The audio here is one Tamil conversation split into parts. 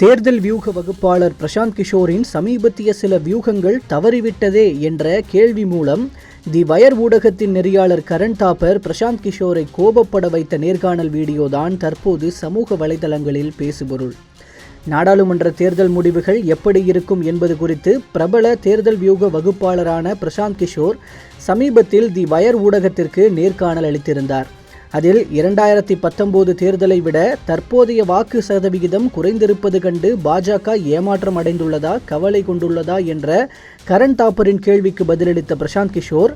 தேர்தல் வியூக வகுப்பாளர் பிரசாந்த் கிஷோரின் சமீபத்திய சில வியூகங்கள் தவறிவிட்டதே என்ற கேள்வி மூலம் தி வயர் ஊடகத்தின் நெறியாளர் கரண் தாப்பர் பிரசாந்த் கிஷோரை கோபப்பட வைத்த நேர்காணல் வீடியோ தான் தற்போது சமூக வலைதளங்களில் பேசுபொருள். நாடாளுமன்ற தேர்தல் முடிவுகள் எப்படி இருக்கும் என்பது குறித்து பிரபல தேர்தல் வியூக வகுப்பாளரான பிரசாந்த் கிஷோர் சமீபத்தில் தி வயர் ஊடகத்திற்கு நேர்காணல் அளித்திருந்தார். அதில் இரண்டாயிரத்தி பத்தொன்பது தேர்தலை விட தற்போதைய வாக்கு சதவிகிதம் குறைந்திருப்பது கண்டு பாஜக ஏமாற்றம் அடைந்துள்ளதா கவலை கொண்டுள்ளதா என்ற கரண் தாப்பரின் கேள்விக்கு பதிலளித்த பிரசாந்த் கிஷோர்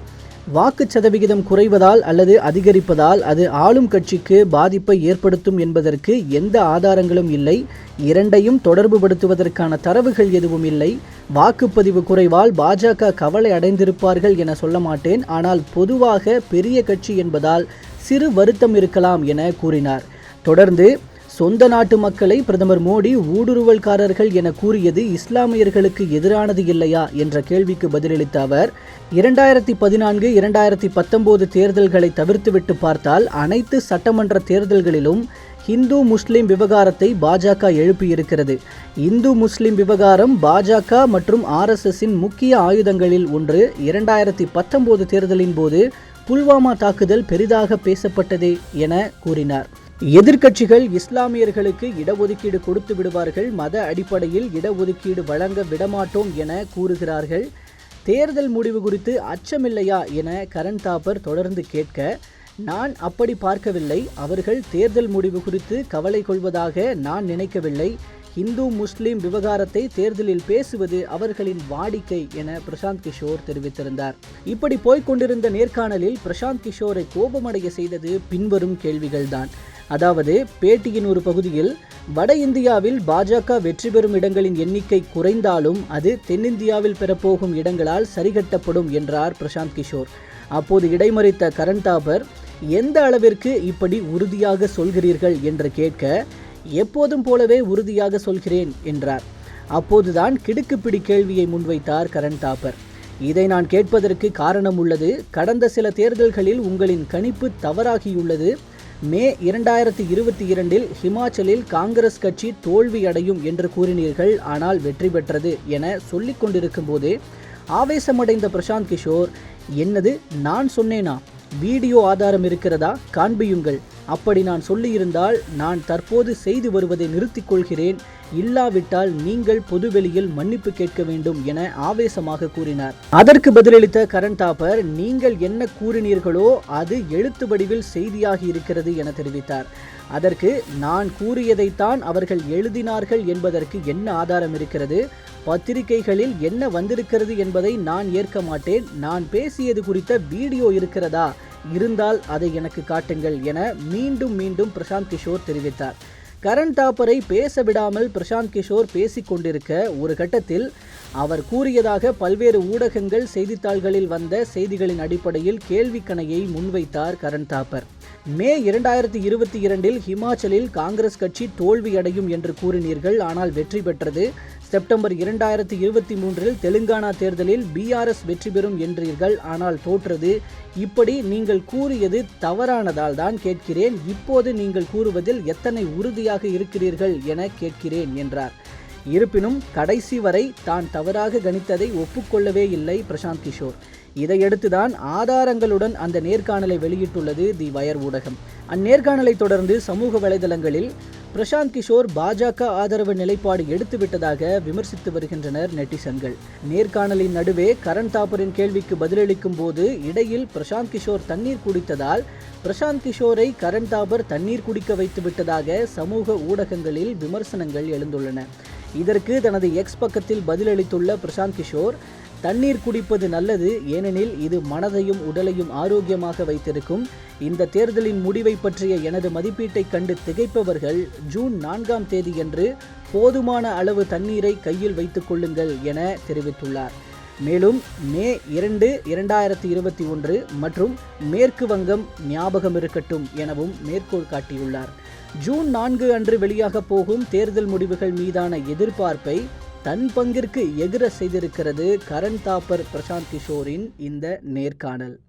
வாக்கு சதவிகிதம் குறைவதால் அல்லது அதிகரிப்பதால் அது ஆளும் கட்சிக்கு பாதிப்பை ஏற்படுத்தும் என்பதற்கு எந்த ஆதாரங்களும் இல்லை. இரண்டையும் தொடர்புபடுத்துவதற்கான தரவுகள் எதுவும் இல்லை. வாக்குப்பதிவு குறைவால் பாஜக கவலை அடைந்திருப்பார்கள் என சொல்ல மாட்டேன். ஆனால் பொதுவாக பெரிய கட்சி என்பதால் சிறு வருத்தம் இருக்கலாம் என கூறினார். தொடர்ந்து சொந்த நாட்டு மக்களை பிரதமர் மோடி ஊடுருவல்காரர்கள் என கூறியது இஸ்லாமியர்களுக்கு எதிரானது இல்லையா என்ற கேள்விக்கு பதிலளித்த அவர் இரண்டாயிரத்தி பதினான்கு இரண்டாயிரத்தி பத்தொன்பது தேர்தல்களை தவிர்த்துவிட்டு பார்த்தால் அனைத்து சட்டமன்ற தேர்தல்களிலும் இந்து முஸ்லிம் விவகாரத்தை பாஜக எழுப்பியிருக்கிறது. இந்து முஸ்லிம் விவகாரம் பாஜக மற்றும் ஆர்எஸ்எஸின் முக்கிய ஆயுதங்களில் ஒன்று. இரண்டாயிரத்தி பத்தொன்பது தேர்தலின் போது புல்வாமா தாக்குதல் பெரிதாக பேசப்பட்டதே என கூறினார். எதிர்க்கட்சிகள் இஸ்லாமியர்களுக்கு இடஒதுக்கீடு கொடுத்து விடுவார்கள். மத அடிப்படையில் இடஒதுக்கீடு வழங்க விடமாட்டோம் என கூறுகிறார்கள். தேர்தல் முடிவு குறித்து அச்சமில்லையா என கரண் தாப்பர் தொடர்ந்து கேட்க நான் அப்படி பார்க்கவில்லை. அவர்கள் தேர்தல் முடிவு குறித்து கவலை கொள்வதாக நான் நினைக்கவில்லை. இந்து முஸ்லீம் விவகாரத்தை தேர்தலில் பேசுவது அவர்களின் வாடிக்கை என பிரசாந்த் கிஷோர் தெரிவித்திருந்தார். இப்படி போய்க்கொண்டிருந்த நேர்காணலில் பிரசாந்த் கிஷோரை கோபமடைய செய்தது பின்வரும் கேள்விகள்தான். அதாவது பேட்டியின் ஒரு பகுதியில் வட இந்தியாவில் பாஜக வெற்றி பெறும் இடங்களின் எண்ணிக்கை குறைந்தாலும் அது தென்னிந்தியாவில் பெறப்போகும் இடங்களால் சரிகட்டப்படும் என்றார் பிரசாந்த் கிஷோர். அப்போது இடைமறித்த கரண் தாபர் எந்த அளவிற்கு இப்படி உறுதியாக சொல்கிறீர்கள்? என்று கேட்க எப்போதும் போலவே உறுதியாக சொல்கிறேன் என்றார். அப்போதுதான் கிடுக்குப்பிடி கேள்வியை முன்வைத்தார் கரண் தாப்பர் இதை நான் கேட்பதற்கு காரணம் உள்ளது கடந்த சில தேர்தல்களில் உங்களின் கணிப்பு தவறாகியுள்ளது. மே இரண்டாயிரத்தி இருபத்தி இரண்டில் ஹிமாச்சலில் காங்கிரஸ் கட்சி தோல்வியடையும் என்று கூறினீர்கள் ஆனால் வெற்றி பெற்றது என சொல்லிக் கொண்டிருக்கும் போதே ஆவேசமடைந்த பிரசாந்த் கிஷோர் என்னது நான் சொன்னேனா? வீடியோ ஆதாரம் இருக்கிறதா? காண்பியுங்கள். அப்படி நான் சொல்லியிருந்தால் நான் தற்போது செய்து வருவதை நிறுத்திக் கொள்கிறேன் இல்லாவிட்டால் நீங்கள் பொதுவெளியில் மன்னிப்பு கேட்க வேண்டும் என ஆவேசமாக கூறினார். அதற்கு பதிலளித்த கரண் தாப்பர் நீங்கள் என்ன கூறினீர்களோ அது எழுத்து வடிவில் செய்தியாகி இருக்கிறது என தெரிவித்தார். அதற்கு நான் கூறியதைத்தான் அவர்கள் எழுதினார்கள் என்பதற்கு என்ன ஆதாரம் இருக்கிறது? பத்திரிகைகளில் என்ன வந்திருக்கிறது என்பதை நான் ஏற்க மாட்டேன். நான் பேசியது குறித்த வீடியோ இருக்கிறதா? இருந்தால் அதை எனக்கு காட்டுங்கள் என மீண்டும் மீண்டும் பிரசாந்த் கிஷோர் தெரிவித்தார். கரண் தாப்பரை பேச விடாமல் பிரசாந்த் கிஷோர் பேசிக் கொண்டிருக்க ஒரு கட்டத்தில் அவர் கூறியதாக பல்வேறு ஊடகங்கள் செய்தித்தாள்களில் வந்த செய்திகளின் அடிப்படையில் கேள்விக்கணையை முன்வைத்தார் கரண் தாப்பர். மே இரண்டாயிரத்தி இருபத்தி இரண்டில் ஹிமாச்சலில் காங்கிரஸ் கட்சி தோல்வியடையும் என்று கூறினீர்கள் ஆனால் வெற்றி பெற்றது செப்டம்பர் இரண்டாயிரத்தி இருபத்தி மூன்றில் தெலுங்கானா தேர்தலில் பிஆர்எஸ் வெற்றி பெறும் என்றீர்கள். ஆனால் தோற்றது. இப்படி நீங்கள் கூறியது தவறானதால் தான் கேட்கிறேன். இப்போது நீங்கள் கூறுவதில் எத்தனை உறுதியாக இருக்கிறீர்கள் என கேட்கிறேன் என்றார். இருப்பினும் கடைசி வரை தான் தவறாக கணித்ததை ஒப்புக்கொள்ளவே இல்லை பிரசாந்த் கிஷோர். இதையடுத்துதான் ஆதாரங்களுடன் அந்த நேர்காணலை வெளியிட்டுள்ளது தி வயர் ஊடகம். அந்நேர்காணலை தொடர்ந்து சமூக வலைதளங்களில் பிரசாந்த் கிஷோர் பாஜக ஆதரவு நிலைப்பாடு எடுத்துவிட்டதாக விமர்சித்து வருகின்றனர் நெட்டிசன்கள். நேர்காணலின் நடுவே கரண் தாப்பரின் கேள்விக்கு பதிலளிக்கும் போது இடையில் பிரசாந்த் கிஷோர் தண்ணீர் குடித்ததால் பிரசாந்த் கிஷோரை கரண் தாபர் தண்ணீர் குடிக்க வைத்து விட்டதாக சமூக ஊடகங்களில் விமர்சனங்கள் எழுந்துள்ளன. இதற்கு தனது எக்ஸ் பக்கத்தில் பதிலளித்துள்ள பிரசாந்த் கிஷோர் தண்ணீர் குடிப்பது நல்லது ஏனெனில் இது மனதையும் உடலையும் ஆரோக்கியமாக வைத்திருக்கும். இந்த தேர்தலின் முடிவை பற்றிய எனது மதிப்பீட்டை கண்டு திகைப்பவர்கள் ஜூன் நான்காம் தேதியன்று போதுமான அளவு தண்ணீரை கையில் வைத்துக் கொள்ளுங்கள் என தெரிவித்துள்ளார். மேலும் மே இரண்டு இரண்டாயிரத்தி இருபத்தி ஒன்று மற்றும் மேற்கு வங்கம் ஞாபகம் இருக்கட்டும் எனவும் மேற்கோள் காட்டியுள்ளார். ஜூன் நான்கு அன்று வெளியாக போகும் தேர்தல் முடிவுகள் மீதான எதிர்பார்ப்பை தன் பங்கிற்கு எதிர செய்திருக்கிறது கரண் தாப்பர் பிரசாந்த் கிஷோரின் இந்த நேர்காணல்.